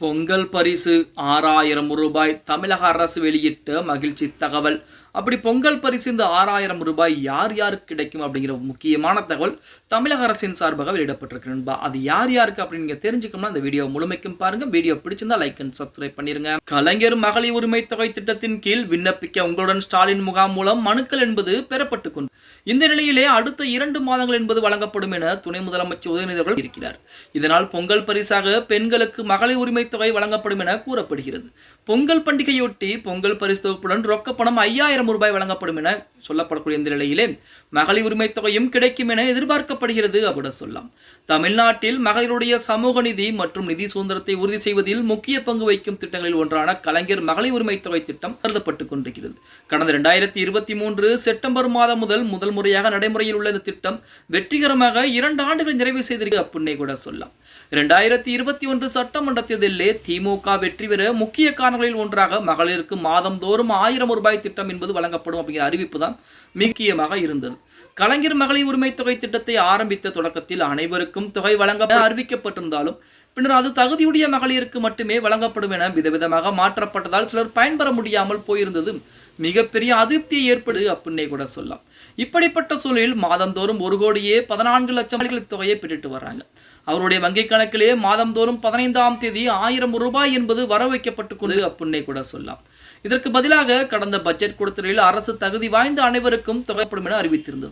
பொங்கல் பரிசு ஆறாயிரம் ரூபாய் தமிழக அரசு வெளியிட்ட மகிழ்ச்சி தகவல். அப்படி பொங்கல் பரிசு இந்த ஆறாயிரம் ரூபாய் யார் யாருக்கு கிடைக்கும் அப்படிங்கிற முக்கியமான தகவல் தமிழக அரசின் சார்பாக வெளியிடப்பட்டிருக்கு நண்பா அது யார் யாருக்கு அப்படின்னு நீங்க தெரிஞ்சுக்கணும்னா அந்த வீடியோ முழுமைக்கும் பாருங்க. வீடியோ பிடிச்சிருந்தா லைக் அண்ட் சப்ஸ்கிரைப் பண்ணிருங்க. கலைஞர் மகளிர் உரிமை தொகை திட்டத்தின் கீழ் விண்ணப்பிக்க உங்களுடன் ஸ்டாலின் முகாம் மூலம் மனுக்கள் என்பது பெறப்பட்டு கொண்டு இந்த நிலையிலே அடுத்த இரண்டு மாதங்கள் என்பது வழங்கப்படும் என துணை முதலமைச்சர் உதயநிதி அவர்கள் இருக்கிறார். இதனால் பொங்கல் பரிசாக பெண்களுக்கு மகளிர் உரிமை தொகை வழங்கப்படும் என கூறப்படுகிறது. பொங்கல் பண்டிகையொட்டி பொங்கல் பரிசு தொகுப்புடன் ரொக்க பணம் ஐயாயிரம் ரூபாய் வழங்கப்படும் என சொல்லப்படக்கூடிய இந்த நிலையிலே மகளிர் உரிமை தொகையும் கிடைக்கும் என எதிர்பார்க்கப்படுகிறது அப்படி சொல்லலாம். தமிழ்நாட்டில் மகளிருடைய சமூக நிதி மற்றும் நிதி சுதந்திரத்தை உறுதி செய்வதில் முக்கிய பங்கு வகிக்கும் திட்டங்களில் ஒன்றான கலைஞர் மகளிர் உரிமை தொகை திட்டம் கருதப்பட்டுக் கொண்டிருக்கிறது. கடந்த இரண்டாயிரத்தி இருபத்தி மூன்று செப்டம்பர் மாதம் முதல் முதல் முறையாக நடைமுறையில் உள்ள இந்த திட்டம் வெற்றிகரமாக இரண்டு ஆண்டுகள் நிறைவு செய்திருக்கு அப்படின்னே கூட சொல்லலாம். இரண்டாயிரத்தி இருபத்தி ஒன்று சட்டமன்ற தேர்தலில் திமுக வெற்றி பெற முக்கிய காரணங்களில் ஒன்றாக மகளிருக்கு மாதந்தோறும் ஆயிரம் ரூபாய் திட்டம் என்பது வழங்கப்படும் அப்படிங்கிற அறிவிப்பு தான் முக்கியமாக இருந்தது. கலைஞர் மகளிர் உரிமை தொகை திட்டத்தை ஆரம்பித்த தொடக்கத்தில் அனைவருக்கும் தொகை வழங்க அறிவிக்கப்பட்டிருந்தாலும் பின்னர் அது தகுதியுடைய மகளிருக்கு மட்டுமே வழங்கப்படும் என விதவிதமாக மாற்றப்பட்டதால் சிலர் பயன்பெற முடியாமல் போயிருந்தது. மிகப்பெரிய அதிருப்தியை ஏற்படு அப்படின்னே கூட சொல்லலாம். இப்படிப்பட்ட சூழலில் மாதந்தோறும் ஒரு கோடியே பதினான்கு லட்சம் தொகையை பெற்றுட்டு வர்றாங்க. அவருடைய வங்கி கணக்கிலே மாதந்தோறும் பதினைந்தாம் தேதி ஆயிரம் ரூபாய் என்பது வர வைக்கப்பட்டு கொண்டு அப்படின்னே கூட சொல்லலாம். இதற்கு பதிலாக கடந்த பட்ஜெட் கொடுத்தலில் அரசு தகுதி வாய்ந்த அனைவருக்கும் தொகைப்படும் என அறிவித்திருந்தது.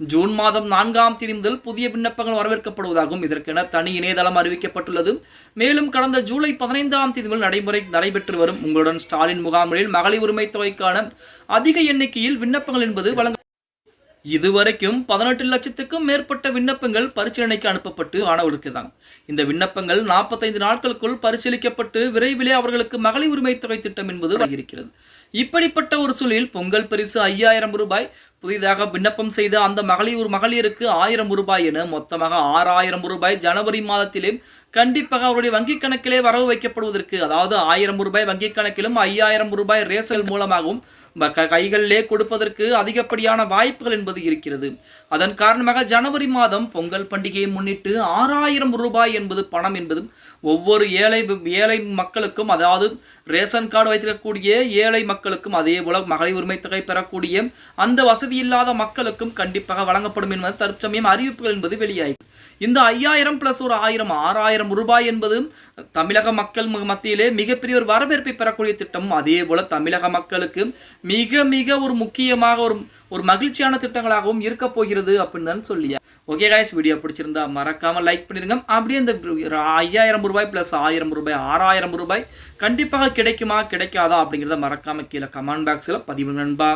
ஜூன் மாதம் நான்காம் தேதி முதல் புதிய விண்ணப்பங்கள் வரவேற்கப்படுவதாகவும் இதற்கென தனி இணையதளம் அறிவிக்கப்பட்டுள்ளது. மேலும் கடந்த ஜூலை பதினைந்தாம் தேதி முதல் நடைமுறை நடைபெற்று வரும் உங்களுடன் ஸ்டாலின் முகாம்களில் மகளிர் உரிமை தொகைக்கான அதிக எண்ணிக்கையில் விண்ணப்பங்கள் என்பது வழங்க இதுவரைக்கும் பதினெட்டு லட்சத்துக்கும் மேற்பட்ட விண்ணப்பங்கள் பரிசீலனைக்கு அனுப்பப்பட்டு ஆனவர்களுக்குதான். இந்த விண்ணப்பங்கள் நாற்பத்தைந்து நாட்களுக்குள் பரிசீலிக்கப்பட்டு விரைவிலே அவர்களுக்கு மகளிர் உரிமை தொகை திட்டம் என்பது இருக்கிறது இப்படிப்பட்ட ஒரு சூழலில் பொங்கல் பரிசு ஐயாயிரம் ரூபாய் புதிதாக விண்ணப்பம் செய்த அந்த மகளிர் ஒரு மகளிருக்கு ஆயிரம் ரூபாய் என மொத்தமாக ஆறாயிரம் ரூபாய் ஜனவரி மாதத்திலே கண்டிப்பாக அவருடைய வங்கிக் கணக்கிலே வரவு வைக்கப்படுவதற்கு அதாவது ஆயிரம் ரூபாய் வங்கிக் கணக்கிலும் ஐயாயிரம் ரூபாய் ரேசல் மூலமாகவும் கைகளிலே கொடுப்பதற்கு அதிகப்படியான வாய்ப்புகள் என்பது இருக்கிறது. அதன் காரணமாக ஜனவரி மாதம் பொங்கல் பண்டிகையை முன்னிட்டு ஆறாயிரம் ரூபாய் என்பது பணம் என்பதும் ஒவ்வொரு ஏழை ஏழை மக்களுக்கும் அதாவது ரேஷன் கார்டு வைத்திருக்கக்கூடிய ஏழை மக்களுக்கும் அதே போல மகளிர் உரிமை தொகை பெறக்கூடிய அந்த வசதி வசதி இல்லாத மக்களுக்கும் கண்டிப்பாக வழங்கப்படும் என்பது தற்சமயம் அறிவிப்புகள் என்பது வெளியாகும் இந்த ஐயாயிரம் பிளஸ் ஒரு ஆயிரம் ஆறாயிரம் ரூபாய் என்பது தமிழக மக்கள் மத்தியிலே மிகப்பெரிய ஒரு வரவேற்பை பெறக்கூடிய திட்டம் அதே போல தமிழக மக்களுக்கு மிக மிக ஒரு முக்கியமாக ஒரு ஒரு மகிழ்ச்சியான திட்டங்களாகவும் இருக்க போகிறது அப்படின்னு தான் சொல்லியா. ஓகே காய்ஸ் வீடியோ பிடிச்சிருந்தா மறக்காம லைக் பண்ணிருங்க. அப்படியே இந்த ஐயாயிரம் ரூபாய் பிளஸ் ஆயிரம் ரூபாய் ஆறாயிரம் ரூபாய் கண்டிப்பாக கிடைக்குமா கிடைக்காதா அப்படிங்கிறத மறக்காம கீழே கமெண்ட் பாக்ஸில் பதிவு நண்பா.